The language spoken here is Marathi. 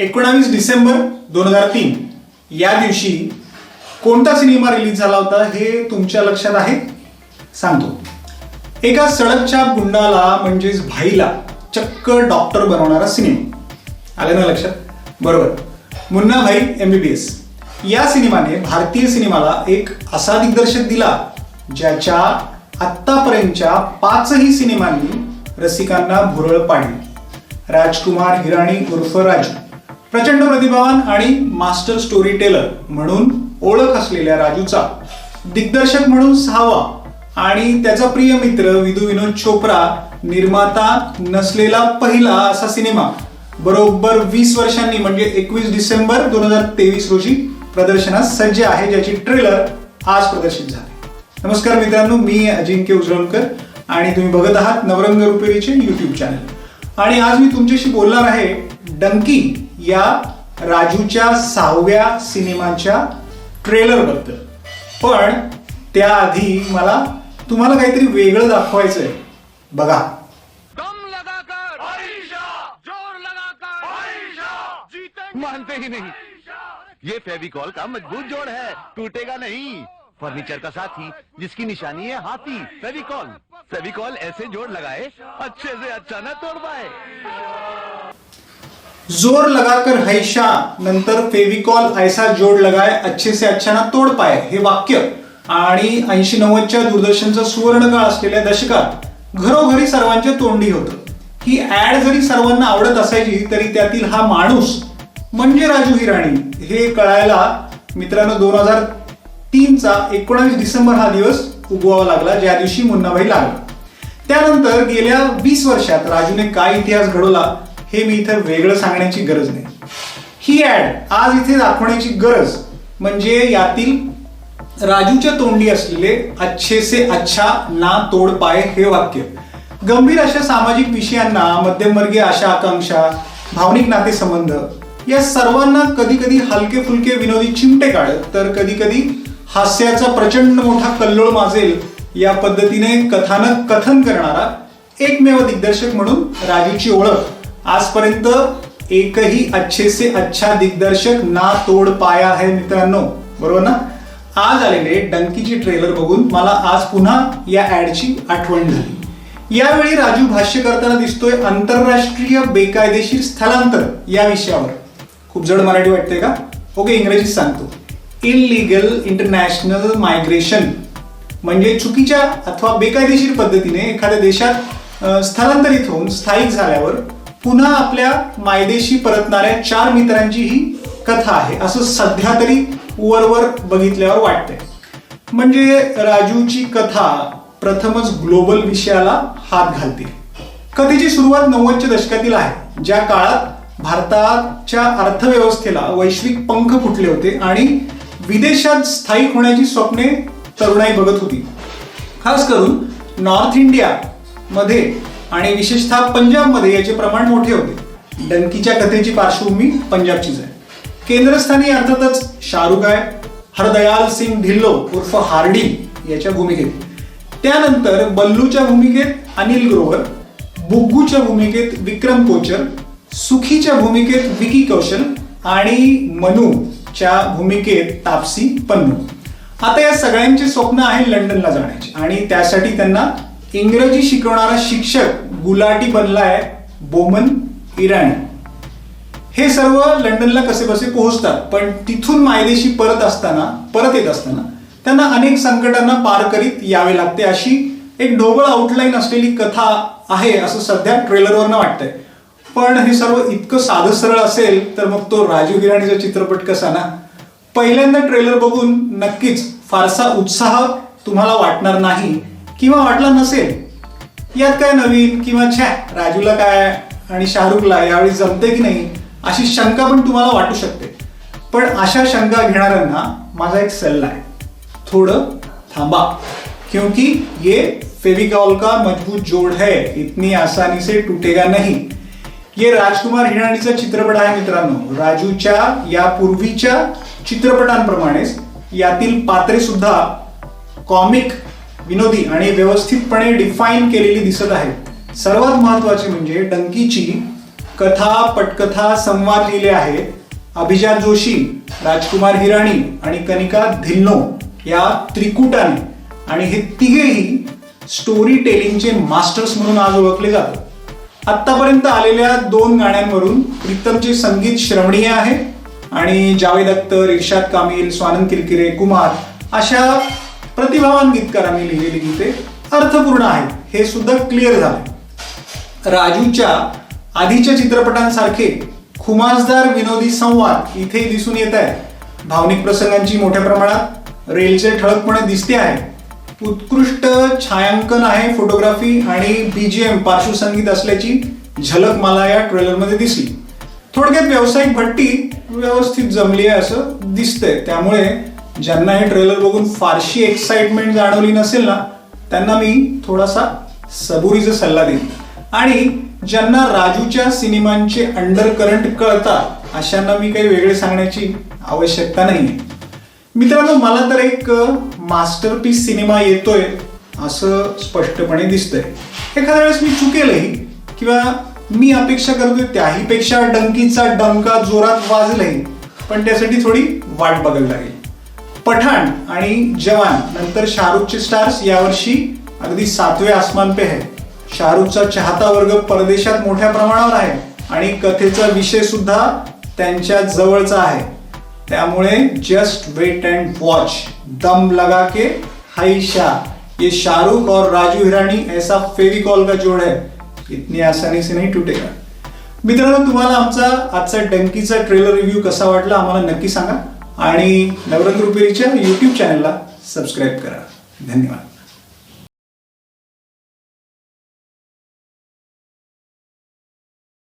एकोणावीस डिसेंबर दोन हजार तीन. या दिवशी कोणता सिनेमा रिलीज झाला होता हे तुमच्या लक्षात आहे? सांगतो. एका सडकच्या गुंडाला म्हणजेच भाईला चक्क डॉक्टर बनवणारा सिनेमा. आलं ना लक्षात? बरोबर. मुन्ना भाई एमबीबीएस या सिनेमाने भारतीय सिनेमाला एक असा दिग्दर्शक दिला ज्याच्या आत्तापर्यंतच्या पाचही सिनेमांनी रसिकांना भुरळ पाडली. राजकुमार हिराणी उर्फ राजू. प्रचंड प्रतिभावान आणि मास्टर स्टोरी टेलर म्हणून ओळख असलेल्या राजूचा दिग्दर्शक म्हणून सहावा आणि त्याचा प्रिय मित्र विदू विनोद चोप्रा निर्माता नसलेला पहिला असा सिनेमा. बरोबर वीस वर्षांनी म्हणजे एकवीस डिसेंबर दोन हजार तेवीस रोजी प्रदर्शनात सज्ज आहे ज्याची ट्रेलर आज प्रदर्शित झाले. नमस्कार मित्रांनो मी अजिंक्य उजळणकर आणि तुम्ही बघत आहात नवरंग रुपेरीचे युट्यूब चॅनल आणि आज मी तुमच्याशी बोलणार आहे डंकी या राजूच्या सहाव्या सिनेमाच्या ट्रेलरबद्दल. पण त्याआधी मला तुम्हाला काहीतरी वेगळं दाखवायचं आहे बघा मानते ही नहीं। ये फेविकॉल का मजबूत जोड़ है। टूटेगा नहीं। फर्नीचर का साथी जिसकी निशानी है हाथी फेविकॉल। फेविकॉल ऐसे जोड़ लगाए अच्छे से अच्छा न तोड़ पाए। जोर लगाकर हैशा नंतर फेविकॉल ऐसा जोड लगाय अच्छे से अच्छा ना तोड पाय हे वाक्य. आणि ऐंशी नव्वदच्या दूरदर्शनचा सुवर्णकाळ असलेल्या दशकात घरोघरी सर्वांच्या तोंडी होतं. ही ऍड जरी सर्वांना आवडत असायची तरी त्यातील हा माणूस म्हणजे राजू हिराणी. हे कळायला मित्रांनो दोन हजार तीनचा एकोणावीस डिसेंबर हा दिवस उगवावा लागला ज्या दिवशी मुन्नाभाई लागला. त्यानंतर गेल्या वीस वर्षात राजूने काय इतिहास घडवला हे मी इथं वेगळं सांगण्याची गरज नाही. ही ऍड आज इथे दाखवण्याची गरज म्हणजे यातील राजूच्या तोंडी असलेले अच्छे से अच्छा ना तोड पाय हे वाक्य. गंभीर अशा सामाजिक विषयांना मध्यमवर्गीय आशा आकांक्षा भावनिक नातेसंबंध या सर्वांना कधी कधी हलके फुलके विनोदी चिमटे काढत तर कधी कधी हास्याचा प्रचंड मोठा कल्लोळ माजेल या पद्धतीने कथानक कथन करणारा एकमेव दिग्दर्शक म्हणून राजूची ओळख. आजपर्यंत एकही अच्छे से अच्छा दिग्दर्शक ना तोड पाया आहे मित्रांनो. बरोबर ना? आज आलेले डंकीची ट्रेलर बघून मला आज पुन्हा या ऍडची आठवण झाली. यावेळी राजू भाष्य करताना दिसतोय आंतरराष्ट्रीय बेकायदेशीर स्थलांतर या विषयावर. खूप जड मराठी वाटते का? ओके इंग्रजीत सांगतो. इलिगल इंटरनॅशनल मायग्रेशन म्हणजे चुकीच्या अथवा बेकायदेशीर पद्धतीने एखाद्या देशात स्थलांतरित होऊन स्थायिक झाल्यावर पुन्हा आपल्या मायदेशी परतणाऱ्या चार मित्रांची ही कथा आहे. असं सध्या तरी वरवर बघितल्यावर वाटतंय. म्हणजे राजूची कथा प्रथमच ग्लोबल विषयाला हात घालते. कथेची सुरुवात नव्वदच्या दशकातील आहे. ज्या काळात भारताच्या अर्थव्यवस्थेला वैश्विक पंख फुटले होते आणि विदेशात स्थायिक होण्याची स्वप्ने तरुणाई बघत होती. खास करून नॉर्थ इंडिया मध्ये आणि विशेषतः पंजाबमध्ये याचे प्रमाण मोठे होते. डंकीच्या कथेची पार्श्वभूमी पंजाबचीच आहे. केंद्रस्थानी अर्थातच शाहरुख आहे हरदयाल सिंग ढिल्लो उर्फ हार्डी याच्या भूमिकेत. त्यानंतर बल्लूच्या भूमिकेत अनिल ग्रोवर बुग्गूच्या भूमिकेत विक्रम कोचर सुखीच्या भूमिकेत विकी कौशल आणि मनूच्या भूमिकेत तापसी पन्नू. आता या सगळ्यांचे स्वप्न आहे लंडनला जाण्याचे आणि त्यासाठी त्यांना इंग्रजी शिकवणारा शिक्षक गुलाटी बनलाय बोमन इराणी. हे सर्व लंडनला कसे बसे पोहोचतात? पण तिथून मायदेशी परत असताना परत येत असताना त्यांना अनेक संकटांना पार करीत यावे लागते अशी एक ढोबळ आउटलाईन असलेली कथा आहे असं सध्या ट्रेलरवरनं वाटतंय. पण हे सर्व इतकं साधं सरळ असेल तर मग तो राजू गिराणीचा चित्रपट कसा ना? पहिल्यांदा ट्रेलर बघून नक्कीच फारसा उत्साह तुम्हाला वाटणार नाही. किंवा वाटला नसेल यात काय नवीन किंवा छ्या राजूला काय आणि शाहरुखला यावेळी जमते की नाही अशी शंका पण तुम्हाला वाटू शकते. पण अशा शंका घेणाऱ्यांना माझा एक सल्ला आहे. थोडं थांबा. क्योंकि ये फेविकॉल का मजबूत जोड़ है इतनी आसानी से टूटेगा नहीं. ये राजकुमार हिराणीचा चित्रपट आहे मित्रांनो. राजूच्या या पूर्वीच्या चित्रपटांप्रमाणेच यातील पात्रे सुद्धा कॉमिक विनोदी आणि व्यवस्थितपणे डिफाईन केलेली दिसत आहेत सर्वात महत्त्वाचे म्हणजे डंकीची कथा पटकथा संवाद लिहिले आहेत अभिजात जोशी राजकुमार हिराणी आणि कनिका धिल्नो या त्रिकुटाने. आणि हे तिघेही स्टोरी टेलिंगचे मास्टर्स म्हणून आज ओळखले जातात. आत्तापर्यंत आलेल्या दोन गाण्यांवरून प्रीतमचे संगीत श्रवणीय आहे. आणि जावेद अख्तर इर्शाद कामिल स्वानंद किरकिरे कुमार अशा प्रतिभावान गीतकारांनी लिहिलेली गीते अर्थपूर्ण आहेत. हे सुद्धा क्लिअर झाले. राजूच्या आधीच्या चित्रपटांसारखे खुमासदार विनोदी संवाद इथे दिसून येत आहे भावनिक प्रसंगांची मोठ्या प्रमाणात रेलचे ठळकपणे दिसते आहे. उत्कृष्ट छायांकन आहे फोटोग्राफी आणि बीजीएम पार्श्वसंगीत असल्याची झलक मला या ट्रेलरमध्ये दिसली. थोडक्यात व्यावसायिक भट्टी व्यवस्थित जमली आहे असं दिसतंय. त्यामुळे ज्यांना हे ट्रेलर बघून फारशी एक्साइटमेंट जाणवली नसेल ना त्यांना मी थोडासा सबुरीचा सल्ला देईन. आणि ज्यांना राजूच्या सिनेमांचे अंडर करंट कळतात अशांना मी काही वेगळे सांगण्याची आवश्यकता नाही. मित्रांनो मला तर एक मास्टरपीस सिनेमा येतोय असं स्पष्टपणे दिसतंय. एखाद्या वेळेस मी चुकेलही किंवा मी अपेक्षा करतोय त्याहीपेक्षा डंकीचा डंका जोरात वाजलंही पण त्यासाठी थोडी वाट बघायला लागेल. पठाण आणि जवान नंतर शाहरुखचे स्टार्स यावर्षी अगदी सातवे आसमान पे आहे शाहरुखचा चाहता वर्ग परदेशात मोठ्या प्रमाणावर आहे आणि कथेचा विषय सुद्धा त्यांच्या जवळचा आहे. त्यामुळे जस्ट वेट अँड वॉच दम लगा के हाई शाह ये शाहरुख और राजू हिराणी ऐसा फेविकॉल का जोड़ है. इतनी आसानी से नहीं टूटेगा. मित्रांनो तुम्हाला आमचा आजचा डंकीचा ट्रेलर रिव्ह्यू कसा वाटला आम्हाला नक्की सांगा. आणि नवरत्न रुपेरीच्या यूट्यूब चॅनलला सबस्क्राईब करा. धन्यवाद.